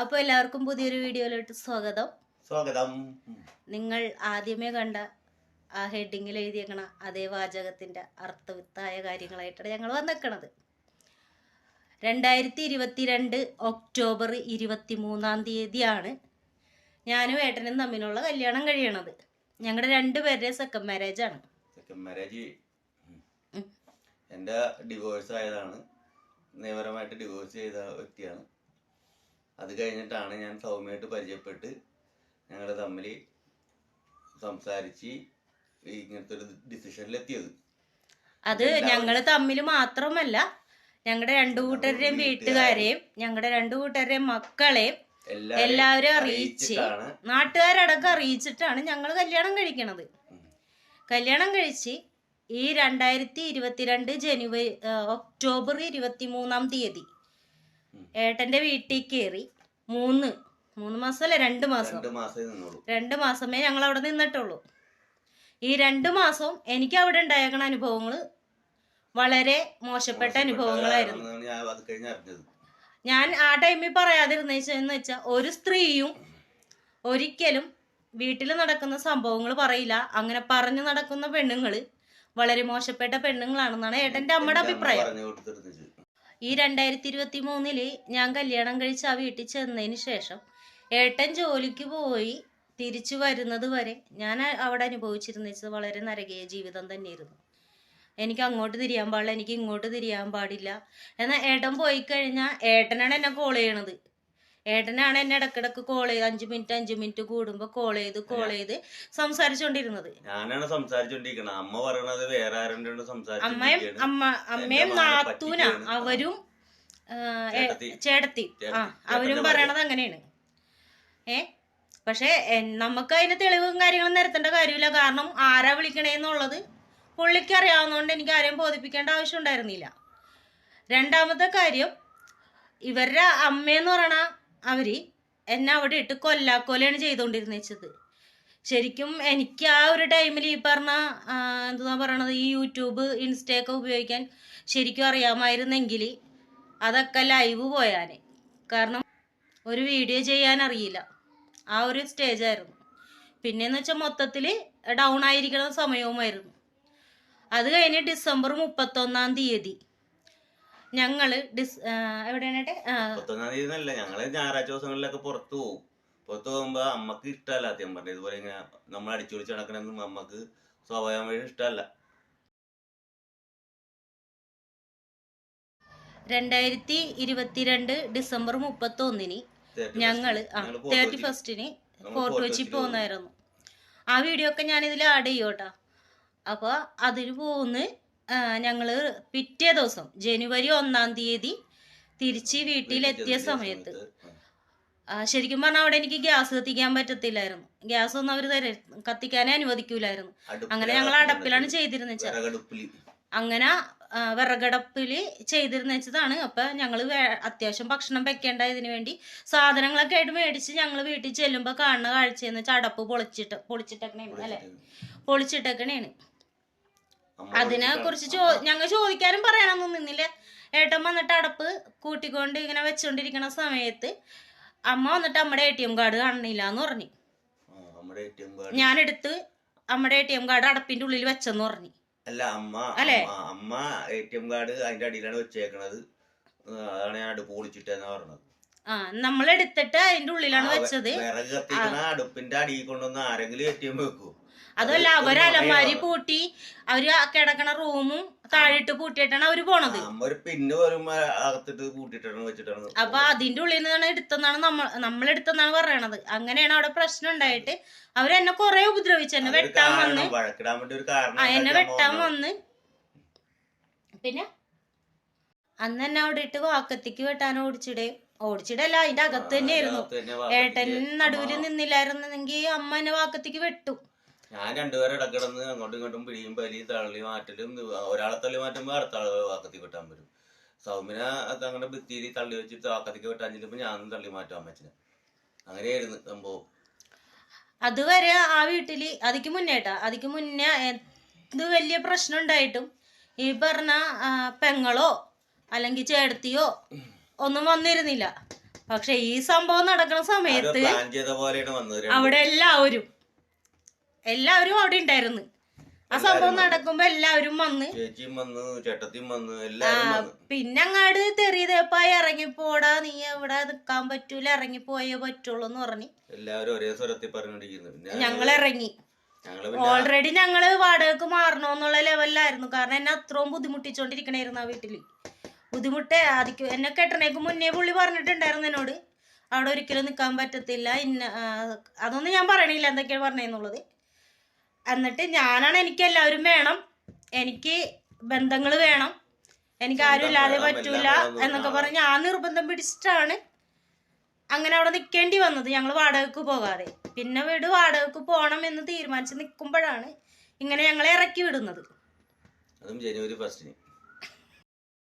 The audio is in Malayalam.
അപ്പോൾ എല്ലാവർക്കും പുതിയൊരു വീഡിയോയിലോട്ട് സ്വാഗതം. സ്വാഗതം. നിങ്ങൾ ആദ്യമേ കണ്ട ആ ഹെഡിങ്ങിൽ എഴുതിയേക്കണ അതേ വാചകത്തിന്റെ അർത്ഥവിത്തായ കാര്യങ്ങളായിട്ടാണ് ഞങ്ങൾ വന്നേക്കണത്. രണ്ടായിരത്തി ഇരുപത്തിരണ്ട് ഒക്ടോബർ ഇരുപത്തി മൂന്നാം തീയതിയാണ് ഞാനും ഏട്ടനും തമ്മിലുള്ള കല്യാണം കഴിയണത്. ഞങ്ങളുടെ രണ്ടുപേരുടെ സെക്കൻഡ് മാരേജാണ് സെക്കൻഡ് മാരേജ്. എന്റെ ഡിവോഴ്സ് ആയതാണ്. നിയമപരമായിട്ട് ഡിവോഴ്സ് ചെയ്ത വ്യക്തിയാണ്. അത് കഴിഞ്ഞിട്ടാണ് ഞാൻ സൗമ്യമായിട്ട് പരിചയപ്പെട്ട് ഞങ്ങൾ തമ്മിൽ സംസാരിച്ച് ഇങ്ങനത്തെ ഒരു ഡിസിഷനിലെത്തിയത്. അത് ഞങ്ങൾ തമ്മിൽ മാത്രമല്ല ഞങ്ങളുടെ രണ്ടു കൂട്ടരുടെയും വീട്ടുകാരെയും ഞങ്ങളുടെ രണ്ടു കൂട്ടരുടെയും മക്കളെയും എല്ലാവരും അറിയിച്ച് നാട്ടുകാരടക്കം അറിയിച്ചിട്ടാണ് ഞങ്ങൾ കല്യാണം കഴിക്കണത്. കല്യാണം കഴിച്ച് ഈ രണ്ടായിരത്തി ഇരുപത്തിരണ്ട് ജനുവരി ഒക്ടോബർ ഇരുപത്തി മൂന്നാം തീയതി ഏട്ടന്റെ വീട്ടിൽ കയറി മൂന്ന്. മൂന്ന് മാസമല്ല? രണ്ട് മാസം. രണ്ട് മാസമേ ഞങ്ങൾ അവിടെ നിന്നിട്ടുള്ളൂ. ഈ രണ്ട് മാസവും എനിക്ക് അവിടെ ഉണ്ടായേക്കണ അനുഭവങ്ങൾ വളരെ മോശപ്പെട്ട അനുഭവങ്ങളായിരുന്നു. ഞാൻ ആ ടൈമിൽ പറയാതിരുന്നെന്ന് വെച്ചാൽ ഒരു സ്ത്രീയും ഒരിക്കലും വീട്ടിൽ നടക്കുന്ന സംഭവങ്ങൾ പറയില്ല. അങ്ങനെ പറഞ്ഞു നടക്കുന്ന പെണ്ണുങ്ങൾ വളരെ മോശപ്പെട്ട പെണ്ണുങ്ങളാണെന്നാണ് ഏട്ടന്റെ അമ്മയുടെ അഭിപ്രായം. ഈ രണ്ടായിരത്തി ഇരുപത്തി മൂന്നിൽ ഞാൻ കല്യാണം കഴിച്ച് ആ വീട്ടിൽ ചെന്നതിന് ശേഷം ഏട്ടൻ ജോലിക്ക് പോയി തിരിച്ചു വരുന്നത് വരെ ഞാൻ അവിടെ അനുഭവിച്ചിരുന്നത് വളരെ നരകീയ ജീവിതം തന്നെയായിരുന്നു. എനിക്ക് അങ്ങോട്ട് തിരിയാൻ പാടില്ല എനിക്ക് ഇങ്ങോട്ട് തിരിയാൻ പാടില്ല. എന്നാൽ ഏട്ടൻ പോയി കഴിഞ്ഞാൽ ഏട്ടനാണ് എന്നെ കോൾ ചെയ്യണത്. ഏട്ടനാണ് എന്നെ ഇടക്കിടക്ക് കോൾ ചെയ്ത്. അഞ്ചു മിനിറ്റ് അഞ്ചു മിനിറ്റ് കൂടുമ്പോ കോൾ ചെയ്ത് കോൾ ചെയ്ത് സംസാരിച്ചോണ്ടിരുന്നത്. ഞാനാണ് സംസാരിച്ചോണ്ടിരിക്കണത്. അമ്മ പറയണത് വേറെ ആരുണ്ട് അമ്മയും സംസാരിച്ചോണ്ടിരിക്കുകയാണ് അമ്മ അമ്മയും നാത്തൂന. അവരും ചേട്ടത്തി. ആ അവരും പറയണത് അങ്ങനെയാണ്. ഏ? പക്ഷെ നമുക്ക് അതിന് തെളിവും കാര്യങ്ങളും നിരത്തേണ്ട കാര്യമില്ല. കാരണം ആരാ വിളിക്കണേന്നുള്ളത് പുള്ളിക്ക് അറിയാവുന്നതുകൊണ്ട് എനിക്ക് ആരെയും ബോധിപ്പിക്കേണ്ട ആവശ്യം ഉണ്ടായിരുന്നില്ല. രണ്ടാമത്തെ കാര്യം ഇവരുടെ അമ്മയെന്ന് പറയണ അവർ എന്നെ അവിടെ ഇട്ട് കൊല്ലാക്കൊലയാണ് ചെയ്തുകൊണ്ടിരുന്നത് ശരിക്കും എനിക്ക് ആ ഒരു ടൈമിൽ ഈ പറഞ്ഞ എന്താ പറയണത് ഈ യൂട്യൂബ് ഇൻസ്റ്റയൊക്കെ ഉപയോഗിക്കാൻ ശരിക്കും അറിയാമായിരുന്നെങ്കിൽ അതൊക്കെ ലൈവ് പോയാനെ. കാരണം ഒരു വീഡിയോ ചെയ്യാൻ അറിയില്ല ആ ഒരു സ്റ്റേജായിരുന്നു പിന്നെന്ന് വെച്ചാൽ മൊത്തത്തിൽ ഡൗൺ ആയിരിക്കുന്ന സമയവുമായിരുന്നു. അത് കഴിഞ്ഞ് ഡിസംബർ മുപ്പത്തൊന്നാം തീയതി. ഞങ്ങൾ ഡിസ് എവിടെയാണ് തീയതി അല്ല ഞങ്ങൾ ഞായറാഴ്ച ദിവസങ്ങളിലൊക്കെ പുറത്തു പോകും പുറത്തു പോകുമ്പോ അമ്മയ്ക്ക് ഇഷ്ടമല്ല ആദ്യം പറഞ്ഞു ഇതുപോലെ ഇങ്ങനെ നമ്മൾ അടിച്ചു പൊളിച്ച് നടക്കണമെന്നും അമ്മയ്ക്ക് സ്വാഭാവികമായി ഇഷ്ടമല്ല. രണ്ടായിരത്തി ഇരുപത്തിരണ്ട് ഡിസംബർ മുപ്പത്തി ഒന്നിന് ഞങ്ങൾ തേർട്ടി. ഫസ്റ്റിന് ഫോർട്ട് ഫോർട്ട് കൊച്ചി പോകുന്നായിരുന്നു ആ വീഡിയോ ഒക്കെ ഞാൻ ഇതിൽ ആഡ് ചെയ്യോട്ടാ. അപ്പോൾ അതിന് പോകുന്ന ഞങ്ങൾ പിറ്റേ ദിവസം ജനുവരി ഒന്നാം തീയതി തിരിച്ച് വീട്ടിലെത്തിയ സമയത്ത്. ശരിക്കും പറഞ്ഞാൽ അവിടെ എനിക്ക് ഗ്യാസ് കത്തിക്കാൻ പറ്റത്തില്ലായിരുന്നു. ഗ്യാസ് ഒന്നും അവർ തര കത്തിക്കാനേ അനുവദിക്കൂലായിരുന്നു. അങ്ങനെ ഞങ്ങൾ അടപ്പിലാണ് ചെയ്തിരുന്നത് വെച്ചാൽ അങ്ങനെ വിറകടപ്പിൽ ചെയ്തിരുന്ന വെച്ചതാണ്. അപ്പം ഞങ്ങൾ അത്യാവശ്യം ഭക്ഷണം വെക്കേണ്ട ഇതിനു വേണ്ടി സാധനങ്ങളൊക്കെ ആയിട്ട് മേടിച്ച് ഞങ്ങൾ വീട്ടിൽ ചെല്ലുമ്പോൾ കാണുന്ന കാഴ്ചയെന്ന് വെച്ചാൽ അടപ്പ് പൊളിച്ചിട്ട് പൊളിച്ചിട്ടേക്കണേണ് അല്ലെ? പൊളിച്ചിട്ടേക്കണേണ് അതിനെ കുറിച്ച് ചോ ഞങ്ങൾ ചോദിക്കാനും പറയാനൊന്നും നിന്നില്ല. ഏട്ടൻ വന്നിട്ട് അടപ്പ് കൂട്ടിക്കൊണ്ട് ഇങ്ങനെ വെച്ചോണ്ടിരിക്കണ സമയത്ത് അമ്മ വന്നിട്ട് അമ്മയുടെ എ ടി എം കാർഡ് കാണണില്ല എന്ന് പറഞ്ഞു. ഞാൻ എടുത്ത് അമ്മയുടെ എ ടി എം കാർഡ് അടപ്പിന്റെ ഉള്ളിൽ വെച്ചെന്ന് പറഞ്ഞു. അല്ല അമ്മ അല്ലേ? അമ്മ- അമ്മ എ ടി എം കാർഡ് അതിന്റെ അടിയിലാണ് വെച്ചേക്കണത്. അതാണ് ഞാൻ അടുപ്പ് പൊളിച്ചിട്ടെന്നാ പറഞ്ഞത്. ആ നമ്മൾ എടുത്തിട്ട് അതിന്റെ ഉള്ളിലാണ് വെച്ചത്. വിറക് കത്തിക്കണ അടുപ്പിന്റെ അടിയിൽ കൊണ്ടുവന്ന് ആരെങ്കിലും എത്തിയും വെക്കൂ. അതല്ല അത് അവർ അലമാരി പൂട്ടി അവർ കിടക്കണ റൂമും താഴിട്ട് പൂട്ടിയിട്ടാണ് അവർ പോണത്. ഒരു പിന്ന് അകത്തിട്ട് കൂട്ടിയിട്ടാണ് വെച്ചിട്ടാണ് അപ്പൊ അതിന്റെ ഉള്ളിൽ നിന്നാണ് എടുത്തെന്നാണ് നമ്മൾ നമ്മളെടുത്തെന്നാണ് പറയണത്. അങ്ങനെയാണ് അവിടെ പ്രശ്നം ഉണ്ടായിട്ട് അവരെന്നെ കൊറേ ഉപദ്രവിച്ചു. എന്നെ വെട്ടാൻ വന്ന്. ആ എന്നെ വെട്ടാൻ. വന്ന്. പിന്നെ? അന്ന് എന്നെ അവിടെ ഇട്ട് വാക്കത്തിക്ക് വെട്ടാൻ ഓടിച്ചിടേ ഓടിച്ചിടല്ല. അതിന്റെ അകത്ത് തന്നെയായിരുന്നു. ഏട്ടൻ നടുവിൽ നിന്നില്ലായിരുന്നെങ്കിൽ അമ്മ എന്നെ വാക്കത്തിക്ക് വെട്ടു. ഞാൻ രണ്ടുപേരെ ഇടക്കിടന്ന് അങ്ങോട്ടും ഇങ്ങോട്ടും പിടിയും പലിയും തള്ളി മാറ്റലും ഒരാളെ തള്ളി മാറ്റുമ്പോ അടുത്ത ആളെ വാക്കത്തി വെട്ടാൻ വരും. അത് അങ്ങനെ ഭിത്തിയിൽ തള്ളി വെച്ചിട്ട് വാക്കത്തിക്ക് വെട്ടാൻ ചെല്ലുമ്പോ ഞാനും തള്ളി മാറ്റാൻ പറ്റില്ല അങ്ങനെയായിരുന്നു സംഭവം. അതുവരെ ആ വീട്ടിൽ അതിക്ക് മുന്നേട്ടാ അതിക്ക് മുന്നേ എന്ത് വലിയ പ്രശ്നം ഉണ്ടായിട്ടും ഈ പറഞ്ഞ പെങ്ങളോ അല്ലെങ്കിൽ ചേട്ടത്തിയോ ഒന്നും വന്നിരുന്നില്ല. പക്ഷെ ഈ സംഭവം നടക്കുന്ന സമയത്ത് അവിടെ എല്ലാവരും എല്ലാവരും അവിടെ ഉണ്ടായിരുന്നു. ആ സംഭവം നടക്കുമ്പോ എല്ലാവരും വന്ന്. പിന്നെ അങ്ങാട് തെറിയതേപ്പായി ഇറങ്ങിപ്പോടാ നീ എവിടെ നിക്കാൻ പറ്റൂല ഇറങ്ങിപ്പോയേ പറ്റുള്ളൂ എന്ന് പറഞ്ഞു എല്ലാവരും ഒരേ സ്വരത്തിൽ പറഞ്ഞോണ്ടിരിക്കുന്നു. ഞങ്ങൾ ഇറങ്ങി. ഓൾറെഡി ഞങ്ങൾ വാടകക്ക് മാറണോന്നുള്ള ലെവലിലായിരുന്നു കാരണം എന്നെ അത്രയും ബുദ്ധിമുട്ടിച്ചോണ്ടിരിക്കണായിരുന്നു ആ വീട്ടിൽ. ബുദ്ധിമുട്ട് ആദിക്കും. എന്നെ കെട്ടണേക്ക് മുന്നേ പുള്ളി പറഞ്ഞിട്ടുണ്ടായിരുന്നു എന്നോട്. അവിടെ ഒരിക്കലും നിൽക്കാൻ പറ്റത്തില്ല. ഇന്ന അതൊന്നും ഞാൻ പറയണില്ല എന്തൊക്കെയാണ് പറഞ്ഞതെന്നുള്ളത് എന്നിട്ട് ഞാനാണ് എനിക്ക് എല്ലാവരും വേണം. എനിക്ക് ബന്ധങ്ങൾ വേണം. എനിക്ക് ആരും ഇല്ലാതെ പറ്റൂല എന്നൊക്കെ എന്ന് പറഞ്ഞ് ഞാൻ നിർബന്ധം പിടിച്ചിട്ടാണ് അങ്ങനെ അവിടെ നിൽക്കേണ്ടി വന്നത്. ഞങ്ങൾ വാടകക്ക് പോകാതെ. പിന്നെ വീട് വാടകക്ക് പോകണം എന്ന് തീരുമാനിച്ച് നിൽക്കുമ്പോഴാണ് ഇങ്ങനെ ഞങ്ങളെ ഇറക്കി വിടുന്നത്. അതും ജനുവരി ഫസ്റ്റിന്